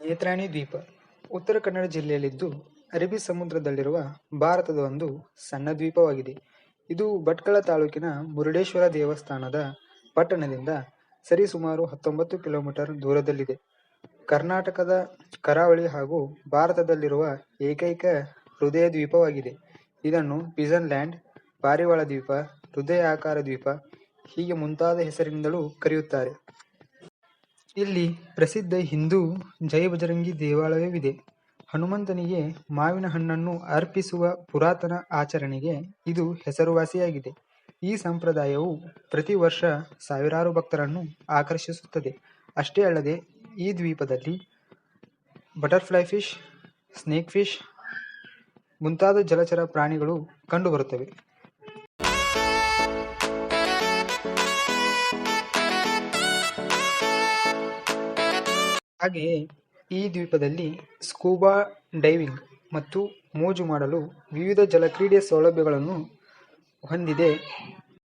ನೇತ್ರಾಣಿ ದ್ವೀಪ ಉತ್ತರ ಕನ್ನಡ ಜಿಲ್ಲೆಯಲ್ಲಿದ್ದು ಅರಬ್ಬಿ ಸಮುದ್ರದಲ್ಲಿರುವ ಭಾರತದ ಒಂದು ಸಣ್ಣ ದ್ವೀಪವಾಗಿದೆ. ಇದು ಭಟ್ಕಳ ತಾಲೂಕಿನ ಮುರುಡೇಶ್ವರ ದೇವಸ್ಥಾನದ ಪಟ್ಟಣದಿಂದ ಸರಿಸುಮಾರು ಹತ್ತೊಂಬತ್ತು ಕಿಲೋಮೀಟರ್ ದೂರದಲ್ಲಿದೆ. ಕರ್ನಾಟಕದ ಕರಾವಳಿ ಹಾಗೂ ಭಾರತದಲ್ಲಿರುವ ಏಕೈಕ ಹೃದಯ ದ್ವೀಪವಾಗಿದೆ. ಇದನ್ನು ಪಿಜನ್ ಲ್ಯಾಂಡ್ ಪಾರಿವಾಳ ದ್ವೀಪ ಹೃದಯ ಆಕಾರ ದ್ವೀಪ ಹೀಗೆ ಮುಂತಾದ ಹೆಸರಿನಿಂದಲೂ ಕರೆಯುತ್ತಾರೆ. ಇಲ್ಲಿ ಪ್ರಸಿದ್ಧ ಹಿಂದೂ ಜೈ ಬಜರಂಗಿ ದೇವಾಲಯವಿದೆ. ಹನುಮಂತನಿಗೆ ಮಾವಿನ ಹಣ್ಣನ್ನು ಅರ್ಪಿಸುವ ಪುರಾತನ ಆಚರಣೆಗೆ ಇದು ಹೆಸರುವಾಸಿಯಾಗಿದೆ. ಈ ಸಂಪ್ರದಾಯವು ಪ್ರತಿ ವರ್ಷ ಸಾವಿರಾರು ಭಕ್ತರನ್ನು ಆಕರ್ಷಿಸುತ್ತದೆ. ಅಷ್ಟೇ ಅಲ್ಲದೆ, ಈ ದ್ವೀಪದಲ್ಲಿ ಬಟರ್ಫ್ಲೈ ಫಿಶ್, ಸ್ನೇಕ್ ಫಿಶ್ ಮುಂತಾದ ಜಲಚರ ಪ್ರಾಣಿಗಳು ಕಂಡುಬರುತ್ತವೆ. ಹಾಗೆಯೇ ಈ ದ್ವೀಪದಲ್ಲಿ ಸ್ಕೂಬಾ ಡೈವಿಂಗ್ ಮತ್ತು ಮೋಜು ಮಾಡಲು ವಿವಿಧ ಜಲಕ್ರೀಡೆ ಸೌಲಭ್ಯಗಳನ್ನು ಹೊಂದಿದೆ.